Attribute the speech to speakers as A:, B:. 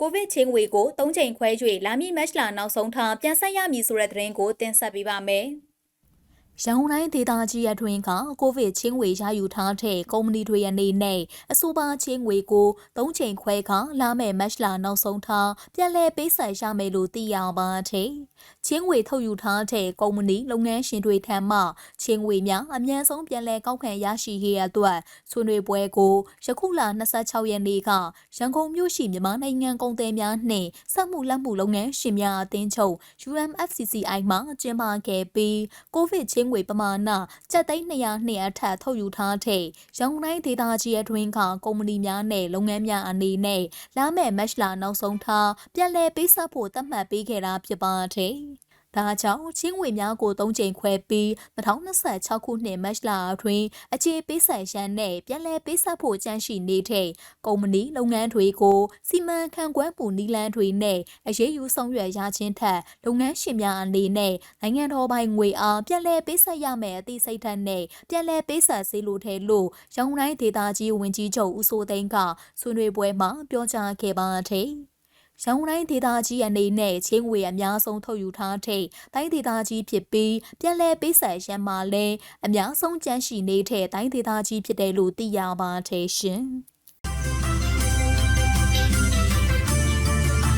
A: ကိုဗစ်ချင်းဝေကို၃ချိန်ခွဲ၍လာမည့်မတ်လနောက်ဆုံးထားပြန်ဆက်ရမည်ဆိုတဲ့သတင်းကိုတင်ဆက်ပေးပါမယ်။ ရန်ကုန်တိုင်းဒေသကြီးအတွင်းကကိုဗစ်ချင်းဝေရယူထားတဲ့ကုမ္ပဏီတွေအနေနဲ့အဆိုပါချင်းဝေကို၃ချိန်ခွဲခါလာမယ့်မတ်လနောက်ဆုံးထားပြန်လည်ပေးဆပ်ရမယ်လို့သိရပါတယ်။ချင်းဝေထုတ်ယူထားတဲ့ကုမ္ပဏီလုပ်ငန်းရှင်တွေထံမှချင်းဝေများအမြန်ဆုံးပြန်လည်ကောက်ခံရရှိရေးအတွက်ဆွေးနွေးပွဲကိုယခုလ26ရက်နေ့ကရန်ကုန်မြို့ရှိမြန်မာနိုင်ငံကုန်သည်များနှင့်စက်မှုလက်မှုလုပ်ငန်းရှင်များအသင်းချုပ် UMFCCI မှကျင်းပခဲ့ပြီးကိုဗစ်ချင်းငွေပမာဏကျပ်သိန်း200နှစ်အထက်ထုတ်ယူထားတဲ့ရန်ကုန်တိုင်းဒေသကြီးအတွင်းကကုမ္ပဏီများနဲ့လုပ်ငန်းများအနေနဲ့လာမယ့်မတ်လနောက်ဆုံးထားပြန်လည်ပေးဆပ်ဖို့သတ်မှတ်ပေးခဲ့တာဖြစ်ပါတယ်။ ဒါကြောင့်ချင်းငွေများကို၃ချိန်ခွဲပြီး2026ခုနှစ်မတ်လအတွင်းအခြေပေးဆိုင်ရန်နဲ့ပြန်လည်ပေးဆပ်ဖို့ကြန့်ရှိနေတဲ့ကုမ္ပဏီလုပ်ငန်းတွေကိုစီမံခန့်ခွဲမှုနည်းလမ်းတွေနဲ့အရေးယူဆောင်ရွက်ရခြင်းထက်လုပ်ငန်းရှင်များအနေနဲ့နိုင်ငံတော်ပိုင်ငွေအားပြန်လည်ပေးဆပ်ရမယ်အသည့်စိတ်ဓာတ်နဲ့ပြန်လည်ပေးဆပ်စေလိုတဲ့လို့ရန်ကုန်တိုင်းဒေသကြီးဝန်ကြီးချုပ်ဦးစိုးသိန်းကဆွေးနွေးပွဲမှာပြောကြားခဲ့ပါတယ်။ ရန်ကုန်တိုင်းဒေသကြီးအနေနဲ့ချင်းငွေအများဆုံးထုတ်ယူထားတဲ့တိုင်းဒေသကြီးဖြစ်ပြီးပြန်လည်ပေးဆပ်ရန်မှာလည်းအများဆုံးကျန်းရှိနေတဲ့တိုင်းဒေသကြီးဖြစ်တယ်လို့သိရပါတယ်ရှင်။